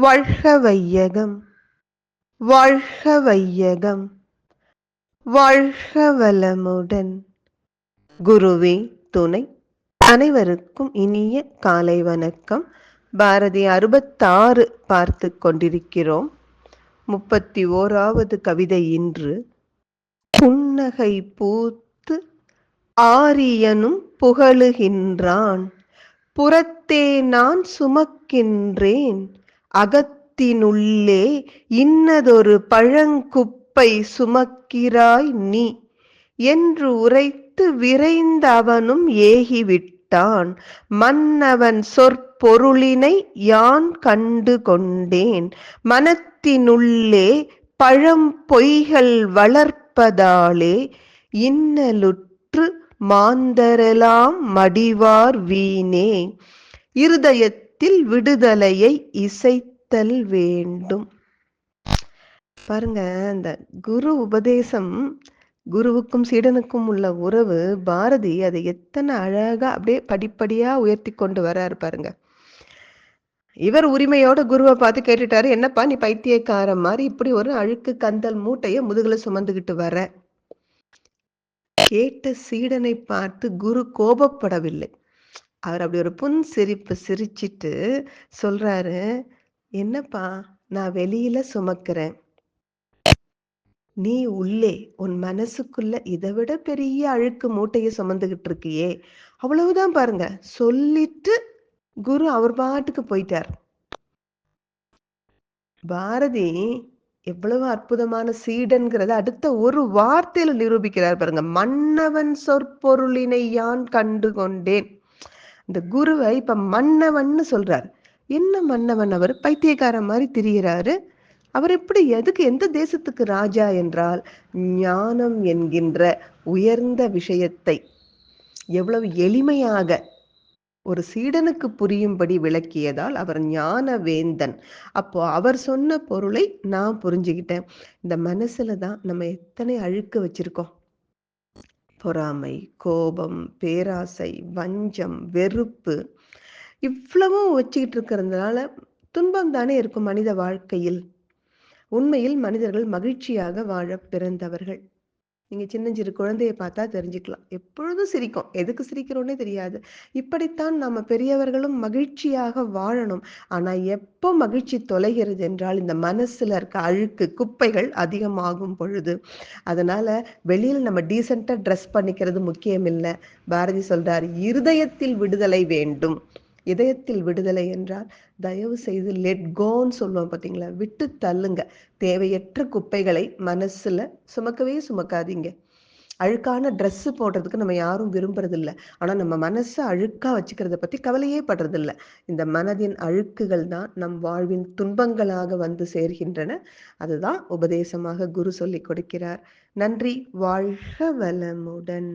வாழ்க வையகம் வாழ்க வையகம் வாழ்க வளமுடன் குருவே துணை. அனைவருக்கும் இனிய காலை வணக்கம். பாரதி அறுபத்தாறு பார்த்து கொண்டிருக்கிறோம். முப்பத்தி ஓராவது கவிதை இன்று. புன்னகை பூத்து ஆரியனும் புகழுகின்றான். புறத்தே நான் சுமக்கின்றேன். அகத்தினுள்ளே இன்னதொரு பழங்குப்பை சுமக்கிறாய் நீ. என்று உரைத்து விரைந்த அவனும் ஏகிவிட்டான். மன்னவன் சொற்பொருளினை யான் கண்டு கொண்டேன். மனத்தினுள்ளே பழம் பொய்கள் வளர்ப்பதாலே இன்னலுற்று மாந்தரெலாம் மடிவார் வீணே. இருதயத்தில் விடுதலையை இசைத்தல் வேண்டும். பாருங்க அந்த குரு உபதேசம் குருவுக்கும் சீடனுக்கும் உள்ள உறவு பாரதி அதை எத்தனை அழகா அப்படியே படிப்படியா உயர்த்தி கொண்டு வர்றாரு பாருங்க. இவர் உரிமையோட குருவை பார்த்து கேட்டுட்டாரு என்னப்பா நீ பைத்தியக்காரன் மாதிரி இப்படி ஒரு அழுக்கு கந்தல் மூட்டைய முதுகுல சுமந்துகிட்டு வர கேட்ட சீடனை பார்த்து குரு கோபப்படவில்லை. அவர் அப்படி ஒரு புன் சிரிப்பு சிரிச்சிட்டு சொல்றாரு என்னப்பா நான் வெளியில சுமக்கிறேன். நீ உள்ளே உன் மனசுக்குள்ள இதை விட பெரிய அழுக்கு மூட்டையை சுமந்துகிட்டு இருக்கியே. அவ்வளவுதான் பாருங்க. சொல்லிட்டு குரு அவர் பாட்டுக்கு போயிட்டார். பாரதி எவ்வளவு அற்புதமான சீடன்கிறத அடுத்த ஒரு வார்த்தையில நிரூபிக்கிறார் பாருங்க. மன்னவன் சொற்பொருளினை யான் கண்டு கொண்டேன். இந்த குருவை இப்ப மன்னவன்னு சொல்றார். என்ன மன்னவன் அவர்? பைத்தியக்காரன் மாதிரி திரியிறாரு. அவர் எப்படி எதுக்கு எந்த தேசத்துக்கு ராஜா என்றால் ஞானம் என்கின்ற உயர்ந்த விஷயத்தை எவ்வளவு எளிமையாக ஒரு சீடனுக்கு புரியும்படி விளக்கியதால் அவர் ஞான வேந்தன் அப்போ அவர் சொன்ன பொருளை நான் புரிஞ்சுக்கிட்டேன். இந்த மனசுல தான் நம்ம எத்தனை அழுக்கு வச்சிருக்கோம். பொறாமை கோபம் பேராசை வஞ்சம் வெறுப்பு இவ்வளவும் வச்சுக்கிட்டு இருக்கிறதுனால துன்பம் தானே இருக்கும் மனித வாழ்க்கையில். உண்மையில் மனிதர்கள் மகிழ்ச்சியாக வாழ பிறந்தவர்கள். நீங்க சின்னஞ்சிறு குழந்தைய பார்த்தா தெரிஞ்சுக்கலாம். எப்பொழுதும் சிரிக்கும். எதுக்கு சிரிக்கிறோன்னே தெரியாது. இப்படித்தான் நம்ம பெரியவர்களும் மகிழ்ச்சியாக வாழணும். ஆனால் எப்போ மகிழ்ச்சி தொலைகிறது என்றால் இந்த மனசுல இருக்க அழுக்கு குப்பைகள் அதிகமாகும் பொழுது. அதனால வெளியில் நம்ம டீசெண்டாக ட்ரெஸ் பண்ணிக்கிறது முக்கியம் இல்லை பாரதி சொல்றாரு இருதயத்தில் விடுதலை வேண்டும். இதயத்தில் விடுதலை என்றால் தயவு செய்து லெட் கோன்னு சொல்லுவோம் பார்த்தீங்களா? விட்டு தள்ளுங்க. தேவையற்ற குப்பைகளை மனசுல சுமக்கவே சுமக்காதீங்க. அழுக்கான ட்ரெஸ் போடுறதுக்கு நம்ம யாரும் விரும்புறதில்ல. ஆனால் நம்ம மனசை அழுக்காக வச்சுக்கிறத பற்றி கவலையே படுறதில்ல. இந்த மனதின் அழுக்குகள் தான் நம் வாழ்வின் துன்பங்களாக வந்து சேர்கின்றன. அதுதான் உபதேசமாக குரு சொல்லி கொடுக்கிறார். நன்றி. வாழ்க வளமுடன்.